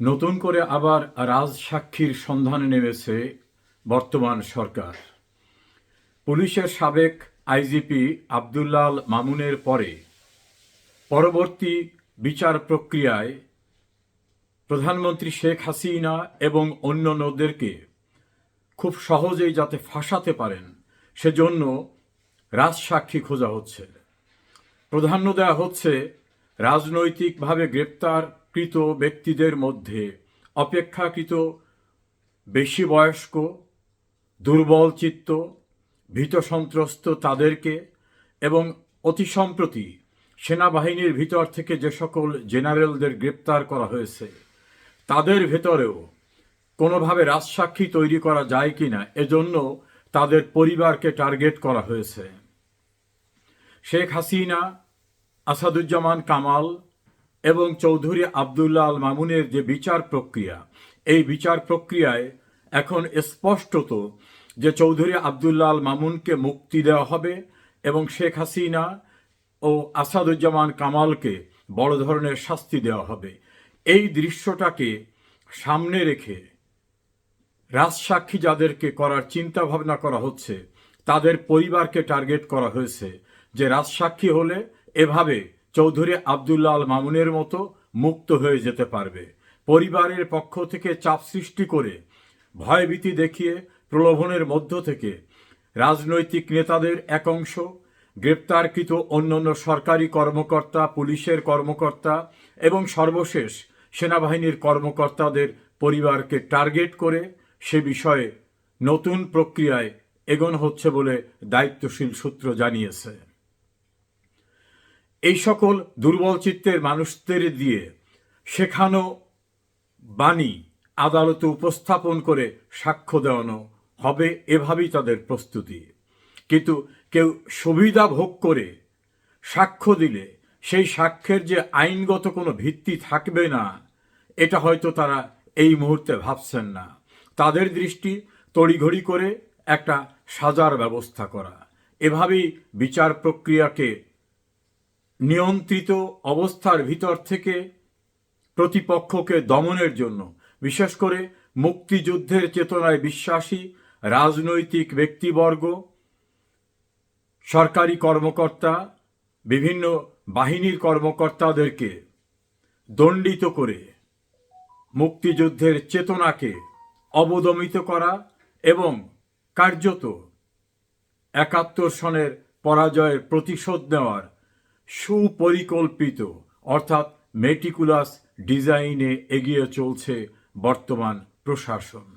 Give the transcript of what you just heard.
নতুন করে আবার রাজসাক্ষীর সন্ধানে নেমেছে বর্তমান সরকার। পুলিশের সাবেক আইজিপি আবদুল্লাল মামুনের পরে পরবর্তী বিচার প্রক্রিয়ায় প্রধানমন্ত্রী শেখ হাসিনা এবং অন্যান্যদেরকে খুব সহজেই যাতে ফাঁসাতে পারেন, সেজন্য রাজসাক্ষী খোঁজা হচ্ছে। প্রাধান্য দেওয়া হচ্ছে রাজনৈতিকভাবে গ্রেপ্তারকৃত ব্যক্তিদের মধ্যে অপেক্ষাকৃত বেশি বয়স্ক, দুর্বল চিত্ত, ভীত সন্ত্রস্ত তাদেরকে এবং অতি সম্প্রতি সেনাবাহিনীর ভিতর থেকে যে সকল জেনারেলদের গ্রেপ্তার করা হয়েছে, তাদের ভেতরেও কোনোভাবে রাজসাক্ষী তৈরি করা যায় কিনা এজন্য তাদের পরিবারকে টার্গেট করা হয়েছে। শেখ হাসিনা, আসাদুজ্জামান কামাল এবং চৌধুরী আবদুল্লাহ আল মামুনের যে বিচার প্রক্রিয়া, এই বিচার প্রক্রিয়ায় এখন স্পষ্টত যে চৌধুরী আবদুল্লাহ আল মামুনকে মুক্তি দেওয়া হবে এবং শেখ হাসিনা ও আসাদুজ্জামান কামালকে বড় ধরনের শাস্তি দেওয়া হবে। এই দৃশ্যটাকে সামনে রেখে রাজসাক্ষী যাদেরকে করার চিন্তা ভাবনা করা হচ্ছে, তাদের পরিবারকে টার্গেট করা হয়েছে যে রাজসাক্ষী হলে এভাবে চৌধুরী আবদুল্লাহ আল মামুনের মতো মুক্ত হয়ে যেতে পারবে। পরিবারের পক্ষ থেকে চাপ সৃষ্টি করে ভয়ভীতি দেখিয়ে প্রলোভনের মধ্য থেকে রাজনৈতিক নেতাদের এক অংশ, গ্রেপ্তারকৃত অন্যান্য সরকারি কর্মকর্তা, পুলিশের কর্মকর্তা এবং সর্বশেষ সেনাবাহিনীর কর্মকর্তাদের পরিবারকে টার্গেট করে সে বিষয়ে নতুন প্রক্রিয়ায় এগোনো হচ্ছে বলে দায়িত্বশীল সূত্র জানিয়েছে। এই সকল দুর্বল চিত্তের মানুষদের দিয়ে শেখানো বাণী আদালতে উপস্থাপন করে সাক্ষ্য দেওয়ানো হবে এভাবেই তাদের প্রস্তুতি। কিন্তু কেউ সুবিধা ভোগ করে সাক্ষ্য দিলে সেই সাক্ষ্যের যে আইনগত কোনো ভিত্তি থাকবে না, এটা হয়তো তারা এই মুহূর্তে ভাবছেন না। তাদের দৃষ্টি তড়িঘড়ি করে একটা সাজার ব্যবস্থা করা। এভাবেই বিচার প্রক্রিয়াকে নিয়ন্ত্রিত অবস্থার ভিতর থেকে প্রতিপক্ষকে দমনের জন্য, বিশেষ করে মুক্তিযুদ্ধের চেতনায় বিশ্বাসী রাজনৈতিক ব্যক্তিবর্গ, সরকারি কর্মকর্তা, বিভিন্ন বাহিনীর কর্মকর্তাদেরকে দণ্ডিত করে মুক্তিযুদ্ধের চেতনাকে অবদমিত করা এবং কার্যত একাত্তর সনের পরাজয়ের প্রতিশোধ নেওয়ার সুপরিকল্পিত অর্থাৎ মেটিকুলাস ডিজাইনে এগিয়ে চলছে বর্তমান প্রশাসন।